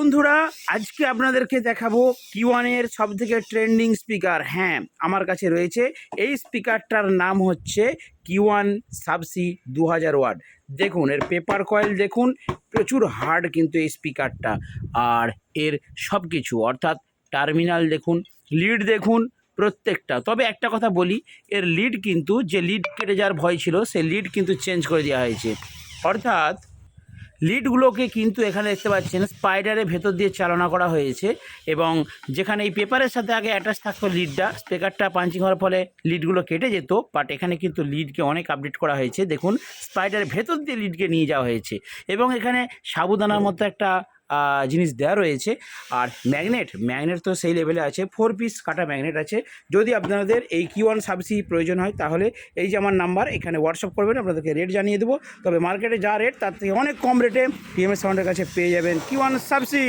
বন্ধুরা, আজকে আপনাদেরকে দেখাবো কিওয়ানের সব থেকে ট্রেন্ডিং স্পিকার হ্যাঁ আমার কাছে রয়েছে। এই স্পিকারটার নাম হচ্ছে কিওয়ান সাবসি দু হাজার ওয়াট। দেখুন, এর পেপার কয়েল দেখুন, প্রচুর হার্ড কিন্তু এই স্পিকারটা আর এর সব কিছু অর্থাৎ টার্মিনাল দেখুন লিড দেখুন, প্রত্যেকটা। তবে একটা কথা বলি, এর লিড কিন্তু, যে লিড কেটে যাওয়ার ভয় ছিল সে লিড কিন্তু চেঞ্জ করে দেওয়া হয়েছে। অর্থাৎ লিডগুলোকে কিন্তু এখানে দেখতে পাচ্ছেন স্পাইডারের ভেতর দিয়ে চালনা করা হয়েছে এবং যেখানে এই পেপারের সাথে আগে অ্যাটাচ থাকতো লিডটা স্পেকারটা পাঞ্চিং হওয়ার ফলে লিডগুলো কেটে যেত বাট এখানে কিন্তু লিডকে অনেক আপডেট করা হয়েছে। দেখুন স্পাইডারের ভেতর দিয়ে লিডকে নিয়ে যাওয়া হয়েছে এবং এখানে সাবুদানার মতো একটা জিনিস দেওয়া রয়েছে। আর ম্যাগনেট ম্যাগনেট তো সেই লেভেলে আছে। ফোর পিস কাটা ম্যাগনেট আছে। যদি আপনাদের এই কিউ ওয়ান সাবসি প্রয়োজন হয়, তাহলে এই যে আমার নাম্বার এখানে হোয়াটসঅ্যাপ করবেন, আপনাদেরকে রেট জানিয়ে দেবো। তবে মার্কেটে যা রেট তার থেকে অনেক কম রেটে পিএমএস সাউন্ডের কাছে পেয়ে যাবেন কিউ ওয়ান সাবসি